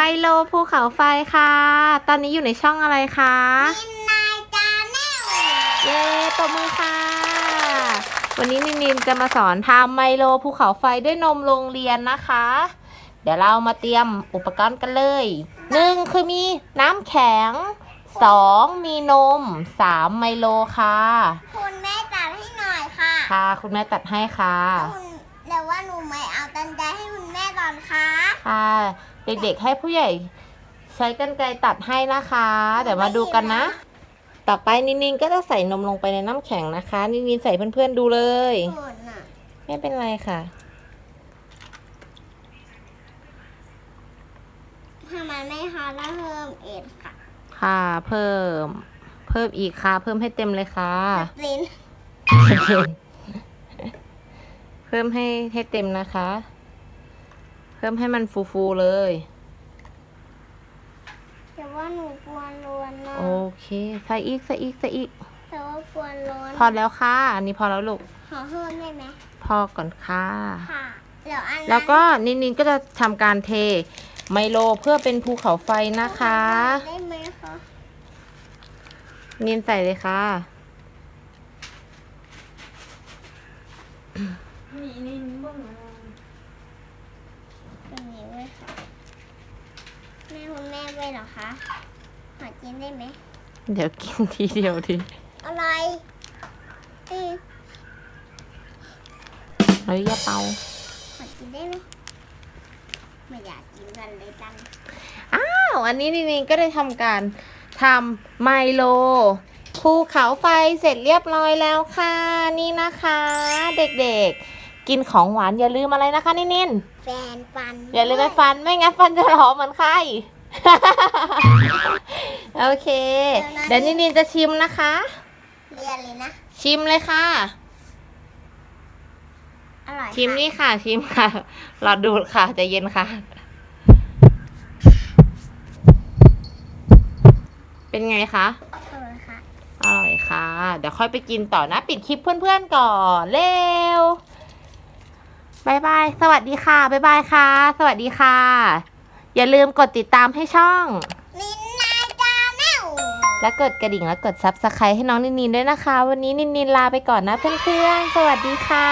ไมโลภูเขาไฟค่ะ ตอนนี้อยู่ในช่องอะไรคะมินนายจาแนลเย้ตบมือค่ะ วันนี้นินินจะมาสอนทำไมโลภูเขาไฟด้วยนมโรงเรียนนะคะ เดี๋ยวเรามาเตรียมอุปกรณ์กันเลยหนึ่งคือมีน้ำแข็งสองมีนมสามไมโลค่ะ คุณแม่ตัดให้หน่อยค่ะ ค่ะ คุณแม่ตัดให้ค่ะคุณแต่ว่าหนูไม่เอาตันใจให้คุณแม่ก่อนค่ะ ค่ะ เด็กๆ ให้ผู้ใหญ่ใช้กรรไกรตัดให้นะคะ เดี๋ยวมาดูกันนะ ต่อไปนินินก็จะใส่นมลงไปในน้ำแข็งนะคะ นินินใส่เพื่อนๆดูเลยคุณน่ะไม่เป็นไรค่ะ ถ้ามันไม่พอแล้วเพิ่มเอ็ดค่ะค่ะ เพิ่ม เพิ่มอีกค่ะ เพิ่มให้เต็มเลยค่ะ ลินเพิ่มให้ให้เต็มนะคะ เพิ่มให้มันฟูๆเลย แต่ว่าหนูกวนล้วนนะโอเคใส่อีกใส่อีกใส่อีก แต่ว่ากวนล้วนพอแล้วค่ะ อันนี้พอแล้วลูก ขอเพิ่มได้ไหมพอก่อนค่ะ ค่ะเดี๋ยวอันนั้นแล้วก็นินนินก็จะทำการเทไมโลเพื่อเป็นภูเขาไฟนะคะ ได้ไหมคะนินใส่เลยค่ะตรงนี้ไว้ค่ะแม่คุณแม่ไว้เหรอคะขอกินได้ไหมเดี๋ยวกินทีเดียวทีอะไรอืมเฮ้ยอย่าเป่าขอกินได้ไหมไม่อยากกินกันเลยจังอ้าวอันนี้นินนินก็ได้ทำการทำไมโลภูเขาไฟเสร็จเรียบร้อยแล้วค่ะ นี่นะคะ เด็กๆ กินของหวานอย่าลืมอะไรนะคะนินนินแฟนฟัน อย่าลืมไปฟันไม่งั้นฟันจะหลอเหมือนใคร โอเค เดี๋ยวนินนินจะชิมนะคะ เรียนเลยนะ ชิมเลยค่ะ อร่อยชิมค่ะนี่ค่ะ ชิมค่ะรอดูดค่ะใจเย็นค่ะ เป็นไงคะ อร่อยค่ะ อร่อยค่ะ เดี๋ยวค่อยไปกินต่อนะ ปิดคลิปเพื่อนๆก่อนเร็วบายบาย สวัสดีค่ะบ๊ายบายค่ะ สวัสดีค่ะ อย่าลืมกดติดตามให้ช่องมินนายจาแนลและกดกระดิ่งและกดซับสไครต์ให้น้องนินนินด้วยนะคะ วันนี้นินนินลาไปก่อนนะเพื่อนๆ สวัสดีค่ะ